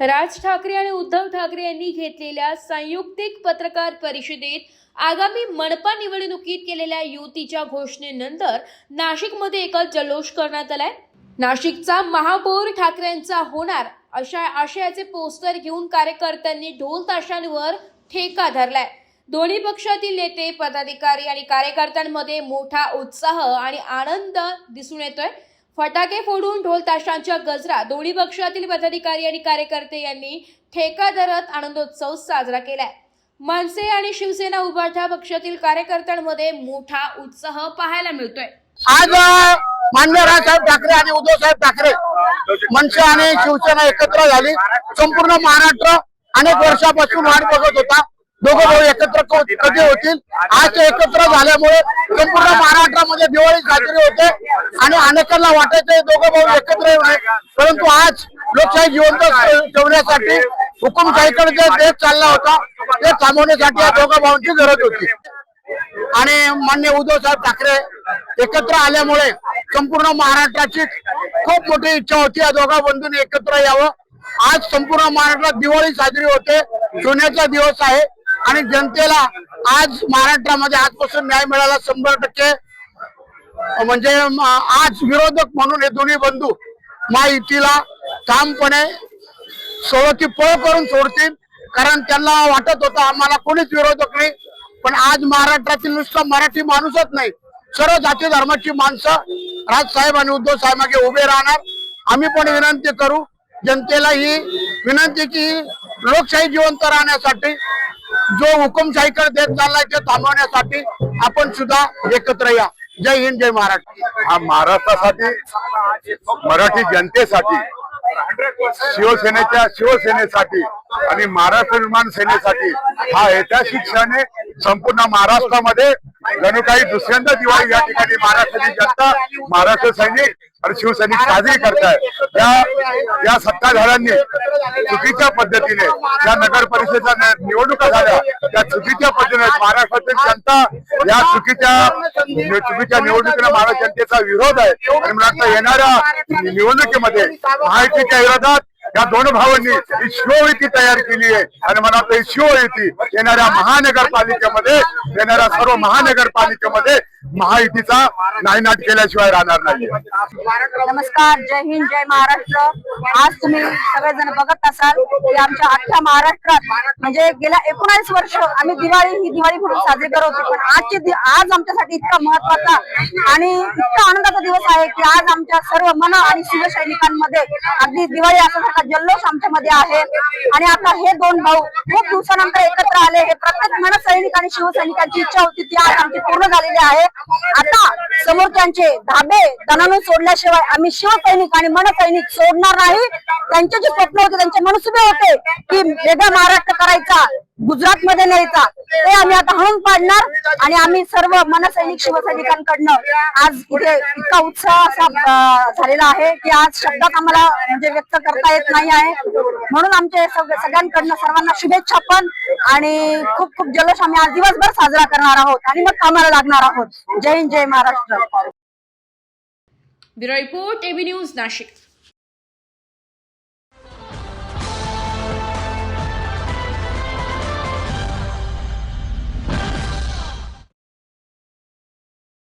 राज ठाकरे आणि उद्धव ठाकरे यांनी घेतलेल्या संयुक्तिक पत्रकार परिषदेत आगामी मनपा निवडणुकीत केलेल्या युतीच्या घोषणेनंतर नाशिकमध्ये एका जल्लोष करण्यात आलाय. नाशिकचा महापौर ठाकरेंचा होणार अशा आशयाचे पोस्टर घेऊन कार्यकर्त्यांनी ढोल ताशांवर ठेका धरलाय. दोन्ही पक्षातील नेते पदाधिकारी आणि कार्यकर्त्यांमध्ये मोठा उत्साह आणि आनंद दिसून येतोय. फटाके फोडून ढोल ताशांच्या गजरा दोन्ही पक्षातील पदाधिकारी आणि कार्यकर्ते यांनी ठेका धरत आनंदोत्सव साजरा केलाय. मनसे आणि शिवसेना उभाठा पक्षातील कार्यकर्त्यांमध्ये मोठा उत्साह पाहायला मिळतोय. आज मान्य माननीय राजसाहेब ठाकरे आणि उद्धव साहेब ठाकरे मनसे आणि शिवसेना एकत्र झाली. संपूर्ण महाराष्ट्र अनेक वर्षापासून वाट बघत होता. दोघं भाऊ एकत्र कधी होतील? आज ते एकत्र झाल्यामुळे संपूर्ण महाराष्ट्रामध्ये दिवाळी साजरी होते आणि अनेकांना वाटायचं दोघं भाऊ एकत्र येऊ नये. परंतु आज लोकशाही जिवंत ठेवण्यासाठी हुकुमशाहीकडे जे देश चालला होता ते थांबवण्यासाठी या दोघं भावांची गरज होती. आणि मान्य उद्धव साहेब ठाकरे एकत्र आल्यामुळे संपूर्ण महाराष्ट्राची खूप मोठी इच्छा होती. या दोघा बंधूंनी एकत्र यावं. आज संपूर्ण महाराष्ट्रात दिवाळी साजरी होते. सोन्याचा दिवस आहे. आणि जनतेला आज महाराष्ट्रामध्ये आजपासून न्याय मिळाला शंभर टक्के. म्हणजे आज विरोधक म्हणून हे दोन्ही बंधू महायुतीला ठामपणे सोडती पळ करून सोडतील. कारण त्यांना वाटत होतं आम्हाला कोणीच विरोधक नाही. पण आज महाराष्ट्रातील नुसतं मराठी माणूसच नाही. सर्व जाती धर्माची माणसं राजसाहेब आणि उद्धव साहेबांगे उभे राहणार. आम्ही पण विनंती करू जनतेला ही विनंती की लोकशाही जिवंत राहण्यासाठी जो हुकुमशाहीकडे देत चाललाय ते थांबवण्यासाठी आपण सुद्धा एकत्र या. जय हिंद जय महाराष्ट्र. हा महाराष्ट्रासाठी मराठी जनतेसाठी शिवसेनेच्या शिवसेनेसाठी आणि महाराष्ट्र निर्माण सेनेसाठी हा ऐतिहासिक क्षण आहे. संपूर्ण महाराष्ट्रामध्ये जणू काही दुसऱ्यांदा दिवाळी या ठिकाणी महाराष्ट्राची जनता महाराष्ट्र सैनिक आणि शिवसैनिक साजरी करताय या या सत्ताधाऱ्यांनी चुकीच्या पद्धतीने ज्या नगर परिषदेच्या निवडणुका झाल्या त्या चुकीच्या पद्धतीने महाराष्ट्रातील जनता या चुकीच्या चुकीच्या निवडणुकीला महाराष्ट्र जनतेचा विरोध आहे. आणि मला वाटतं येणाऱ्या निवडणुकीमध्ये महायुतीच्या विरोधात या दोन भावांनी ही शिवयुती तयार केली आहे. आणि मला ते शिवयुती येणाऱ्या महानगरपालिकेमध्ये येणाऱ्या सर्व महानगरपालिकेमध्ये महायुतीचा नायनाट केल्याशिवाय राहणार नाही नमस्कार जय हिंद जय महाराष्ट्र. आज तुम्ही सगळेजण बघत असाल की आमच्या अख्ख्या महाराष्ट्रात म्हणजे गेल्या एकोणावीस वर्ष आम्ही दिवाळी ही दिवाळी म्हणून साजरी करत होतो पण आजचे आज आमच्यासाठी इतका महत्त्वाचा आणि इतका आनंदाचा दिवस आहे की आज आमच्या सर्व मन आणि शिवसैनिकांमध्ये अगदी दिवाळी असल्यासारखा जल्लोष आमच्यामध्ये आहे. आणि आता हे दोन भाऊ खूप दिवसानंतर एकत्र आले. हे प्रत्येक मनसैनिक आणि शिवसैनिकांची इच्छा होती ती आज आमची पूर्ण झालेली आहे. आता समोरच्यांचे धाबे दणानून सोडल्याशिवाय आम्ही शिवसैनिक आणि मनसैनिक सोडणार नाही. त्यांचे जे स्वप्न होते त्यांचे मनसुबे होते की वेगळा महाराष्ट्र करायचा. गुजरात मध्ये न्यायचा ते आम्ही आता हळून पाडणार आणि आम्ही सर्व मनसैनिक शिवसैनिकांकडनं आज इथे इतका उत्साह असा झालेला आहे की आज शब्दात आम्हाला म्हणजे व्यक्त करता येत नाही आहे. म्हणून आमचे सगळ्यांकडनं सर्वांना शुभेच्छा पण आणि खूप खूप जल्लोष आम्ही आज दिवसभर साजरा करणार आहोत आणि मग कामाला लागणार आहोत. जय हिंद जय Maharashtra. Bureau report AB news Nashik.